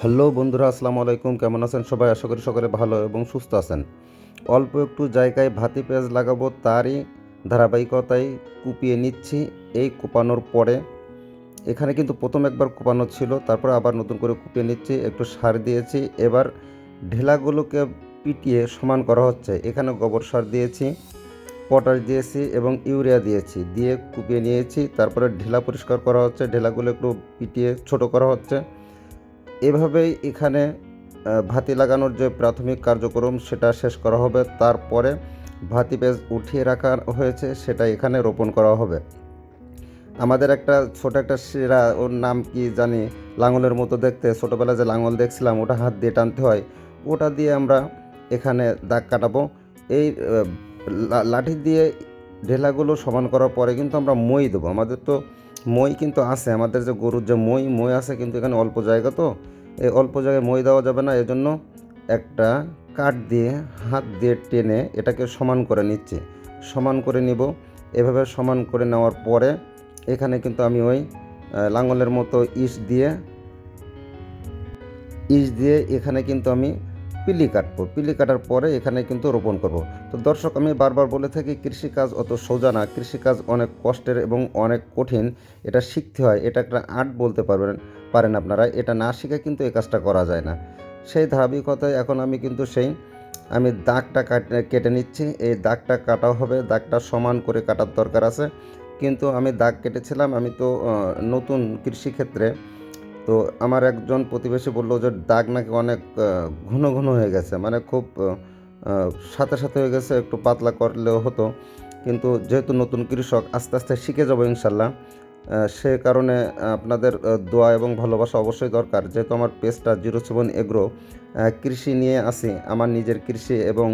Hello বন্ধুরা, আসসালামু আলাইকুম। কেমন আছেন সবাই? আশা করি সকলে ভালো এবং সুস্থ আছেন। অল্প একটু জায়গায় ভাতি পেঁয়াজ লাগাবো, তারই ধারাবাহিকতায় কুপিয়ে নিচ্ছি। এই কোপানোর পরে এখানে কিন্তু প্রথম একবার কোপানো ছিল, তারপরে আবার নতুন করে কুপিয়ে নিচ্ছি, একটু সার দিয়েছি। এবার ঢেলাগুলোকে পিটিয়ে সমান করা হচ্ছে। এখানে গোবর সার দিয়েছি, পটাশ দিয়েছি এবং ইউরিয়া দিয়েছি। দিয়ে কুপিয়ে নিয়েছি, তারপরে ঢেলা পরিষ্কার করা হচ্ছে। ঢেলাগুলো একটু পিটিয়ে ছোট করা হচ্ছে। এভাবেই এখানে ভাতি লাগানোর যে প্রাথমিক কার্যক্রম সেটা শেষ করা হবে। তারপরে ভাতি পেজ উঠিয়ে রাখা হয়েছে, সেটা এখানে রোপণ করা হবে। আমাদের একটা ছোট একটা শিরা ওর নাম কি জানি, লাঙলের মতো দেখতে। ছোটোবেলায় যে লাঙল দেখছিলাম, ওটা হাত দিয়ে টানতে হয়। ওটা দিয়ে আমরা এখানে দাগ কাটাবো। এই লাঠি দিয়ে ঢেলাগুলো সমান করার পরে কিন্তু আমরা মই দেবো। আমাদের তো মই কিন্তু আছে, আমাদের যে গরুর যে মই মই আছে কিন্তু এখানে অল্প জায়গা তো। এই অল্প জায়গায় মই দেওয়া যাবে না, এজন্য একটা কাঠ দিয়ে, হাত দিয়ে টেনে এটাকে সমান করে নিচ্ছি। সমান করে নিব। এভাবে সমান করে নেওয়ার পরে এখানে কিন্তু আমি ওই লাঙলের মতো ইস দিয়ে ইস দিয়ে এখানে কিন্তু আমি পিলি কাটবো। পিলি কাটার পরে এখানে কিন্তু রোপণ করব। তো দর্শক, আমি বারবার বলে থাকি, কৃষিকাজ অত সোজা না। কৃষিকাজ অনেক কষ্টের এবং অনেক কঠিন। এটা শিখতে হয়, এটা একটা আর্ট বলতে পারবেন, পারেন আপনারা। এটা না শিখে কিন্তু এই কাজটা করা যায় না। সেই ধারাবাহিকতায় এখন আমি কিন্তু সেই, আমি দাগটা কাটে নিচ্ছি। এই দাগটা কাটা হবে, দাগটা সমান করে কাটার দরকার আছে। কিন্তু আমি দাগ কেটেছিলাম, আমি তো নতুন কৃষিক্ষেত্রে তো আমার একজন প্রতিবেশী বলল যে দাগ নাকি অনেক ঘন ঘন হয়ে গেছে। মানে খুব সাথে সাথে হয়ে গেছে, একটু পাতলা করলেও হতো। কিন্তু যেহেতু নতুন কৃষক, আস্তে আস্তে শিখে যাব ইনশাল্লাহ। সে কারণে আপনাদের দোয়া এবং ভালোবাসা অবশ্যই দরকার। যেহেতু আমার পেজটা জিরো সেভেন এগ্রো কৃষি নিয়ে আসি। আমার নিজের কৃষি এবং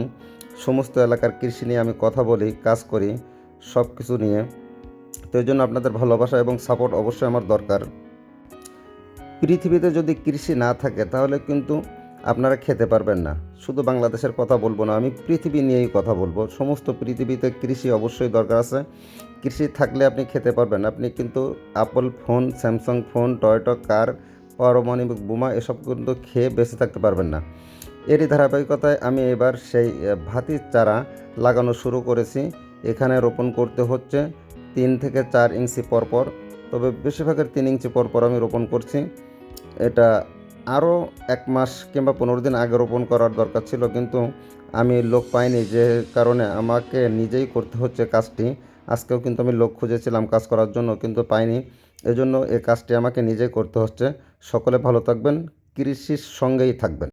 সমস্ত এলাকার কৃষি নিয়ে আমি কথা বলি, কাজ করি সব কিছু নিয়ে। তো এই জন্য আপনাদের ভালোবাসা এবং সাপোর্ট অবশ্যই আমার দরকার। পৃথিবীতে যদি কৃষি না থাকে, তাহলে কিন্তু আপনারা খেতে পারবেন না। শুধু বাংলাদেশের কথা বলব না, আমি পৃথিবী নিয়েই কথা বলব। সমস্ত পৃথিবীতে কৃষি অবশ্যই দরকার আছে। কৃষি থাকলে আপনি খেতে পারবেন। আপনি কিন্তু Apple phone Samsung phone Toyota car পারমাণবিক বোমা, এসব কিন্তু খেয়ে বেঁচে থাকতে পারবেন না। এরই ধারাবাহিকতায় আমি এবার সেই ভাতির চারা লাগানো শুরু করেছি। এখানে রোপণ করতে হচ্ছে তিন থেকে চার ইঞ্চি পরপর, তবে বেশিরভাগের তিন ইঞ্চি পরপর আমি রোপণ করছি। এটা আরও এক মাস কিংবা পনেরো দিন আগে রোপণ করার দরকার ছিল, কিন্তু আমি লোক পাইনি। যে কারণে আমাকে নিজেই করতে হচ্ছে কাজটি। আজকেও কিন্তু আমি লোক খুঁজেছিলাম কাজ করার জন্য, কিন্তু পাইনি। এজন্য এই কাজটি আমাকে নিজেই করতে হচ্ছে। সকলে ভালো থাকবেন, কৃষির সঙ্গেই থাকবেন।